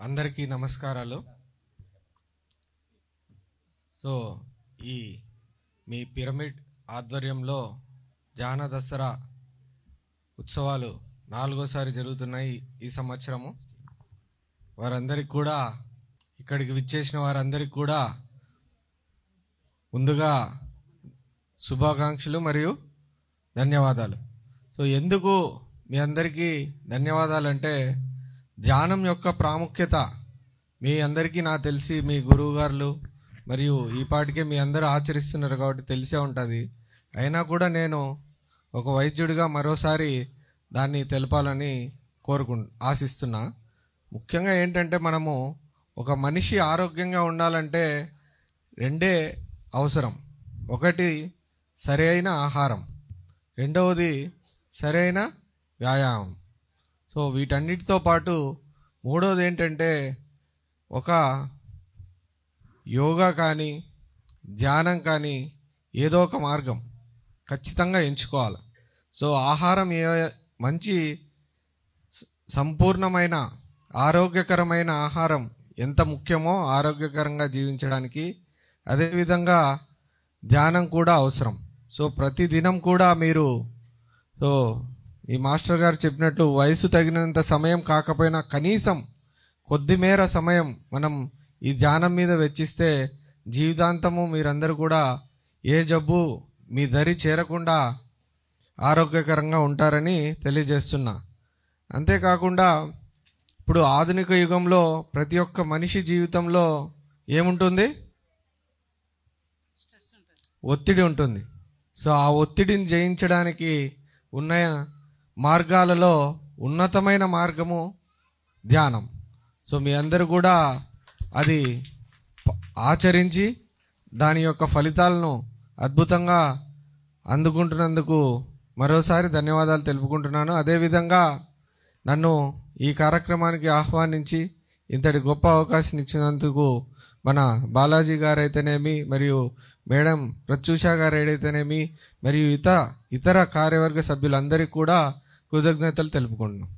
అందరికీ నమస్కారాలు. సో ఈ మీ పిరమిడ్ ఆధ్వర్యంలో జాన దసరా ఉత్సవాలు నాలుగోసారి జరుగుతున్నాయి ఈ సంవత్సరము. వారందరికి కూడా ఇక్కడికి విచ్చేసిన వారందరికి కూడా ముందుగా శుభాకాంక్షలు మరియు ధన్యవాదాలు. సో ఎందుకు మీ అందరికీ ధన్యవాదాలు అంటే ధ్యానం యొక్క ప్రాముఖ్యత మీ అందరికీ నాకు తెలిసి మీ గురువుగారులు మరియు ఈ పాటికే మీ అందరూ ఆచరిస్తున్నారు కాబట్టి తెలిసే ఉంటుంది. అయినా కూడా నేను ఒక వైద్యుడిగా మరోసారి దాన్ని తెలపాలని కోరుకు ఆశిస్తున్నా. ముఖ్యంగా ఏంటంటే మనము ఒక మనిషి ఆరోగ్యంగా ఉండాలంటే రెండే అవసరం. ఒకటి సరైన ఆహారం. రెండవది సరైన వ్యాయామం. సో వీటన్నిటితో పాటు మూడవది ఏంటంటే ఒక యోగా కానీ ధ్యానం కానీ ఏదో ఒక మార్గం ఖచ్చితంగా ఎంచుకోవాలి. సో ఆహారం ఏ మంచి సంపూర్ణమైన ఆరోగ్యకరమైన ఆహారం ఎంత ముఖ్యమో ఆరోగ్యకరంగా జీవించడానికి అదేవిధంగా ధ్యానం కూడా అవసరం. సో ప్రతిదినం కూడా మీరు సో ఈ మాస్టర్ గారు చెప్పినట్లు వయసు తగినంత సమయం కాకపోయినా కనీసం కొద్ది మేర సమయం మనం ఈ ధ్యానం మీద వెచ్చిస్తే జీవితాంతము మీరందరూ కూడా ఏ జబ్బు మీ దరి చేరకుండా ఆరోగ్యకరంగా ఉంటారని తెలియజేస్తున్నా. అంతేకాకుండా ఇప్పుడు ఆధునిక యుగంలో ప్రతి ఒక్క మనిషి జీవితంలో ఏముంటుంది? ఒత్తిడి ఉంటుంది. సో ఆ ఒత్తిడిని జయించడానికి ఉన్న మార్గాలలో ఉన్నతమైన మార్గము ధ్యానం. సో మీ అందరూ కూడా అది ఆచరించి దాని యొక్క ఫలితాలను అద్భుతంగా అందుకుంటున్నందుకు మరోసారి ధన్యవాదాలు తెలుపుకుంటున్నాను. అదేవిధంగా నన్ను ఈ కార్యక్రమానికి ఆహ్వానించి ఇంతటి గొప్ప అవకాశం ఇచ్చినందుకు మన బాలాజీ గారు అయితేనేమి మరియు మేడం ప్రత్యూష గారు మరియు ఇతర ఇతర కార్యవర్గ సభ్యులందరికీ కూడా కృతజ్ఞతలు తెలుపుకుంటున్నాం.